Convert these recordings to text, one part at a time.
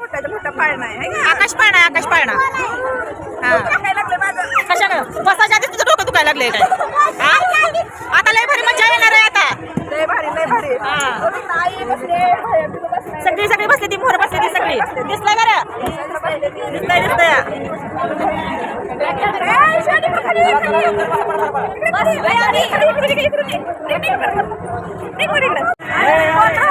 आकाश पाळणा आकाश पाळणा हा लागलं बसाच्या आधी तुझं डोकं दुखायला लागलंय काय हा? आता लय भारी मजा येणार आहे आता लय भारी लय भारी हा. आई बसले बाहेर तिथं बसले. सगळी सगळी बसली ती मोहर बसली ती सगळी दिसलंय बरं दिसतंय दिसतंय ए. बस, ए, आली. इकडे, इकडे, इकडे, इकडे. इकडे, इकडे. इकडे, इकडे.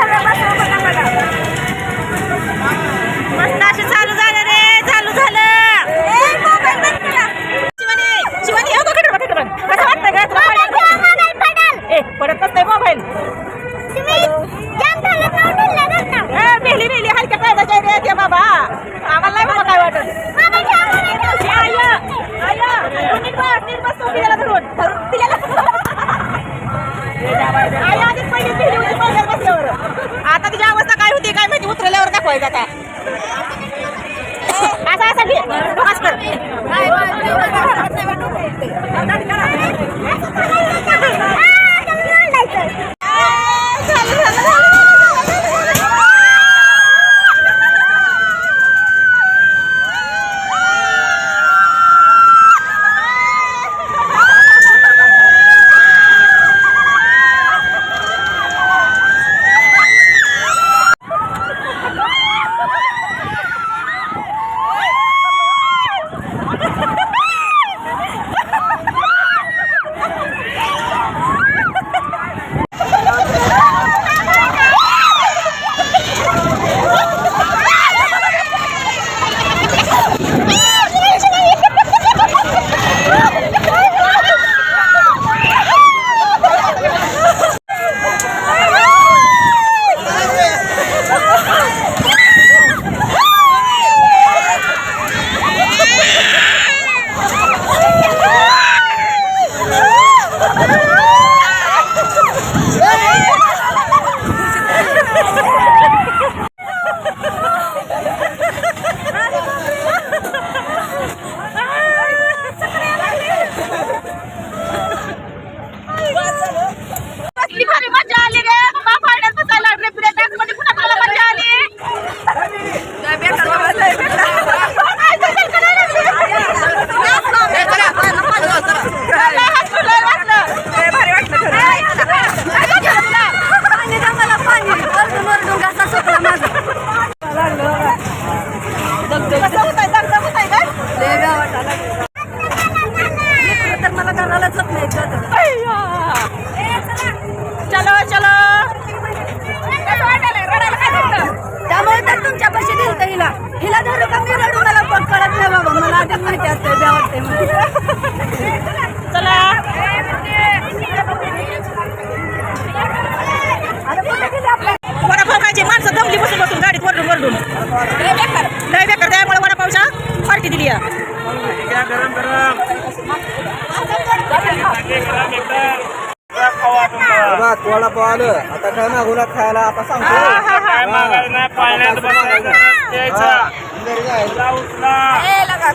तू पिल्याला धरून, धरून, पिल्याला. आई आधीच पहिली पिली होती बसल्यावर. आता तिची अवस्था काय होती काय माहिती उतरल्यावर दाखवायचं आता असं असं घे बस कर कसली भारी मजा आली रे बाबा पाण्यात बसायला लागले पुढे dance मध्ये पुन्हा मला मजा आली लय बेकार बाबा, लय बेकार. लय हसू, लय वाटलं. लय भारी वाटलं खरं. काय झालं तुला? कसं होतंय? दगदग होतंय का? त्यामुळे तर तुमच्या पाशी दिलत हिला हिला धरू का मी रडू मला पण कळत नाही बाबा मला आधीच माहिती असतं द्या वाटते चला. वडापाव माणसं दमली बसून बसून गाडीत वरडून वरडून लय बेकार लय बेकार त्यामुळे वडापावच्या पार्टी दिली आहे. बघा वडापाव आलं आता काय मागूला खायला आता सांगतो. काय मागायला नाही? पाण्यात बसायचं. हा, द्यायचा घरी जायचं. उठला ए, लगा.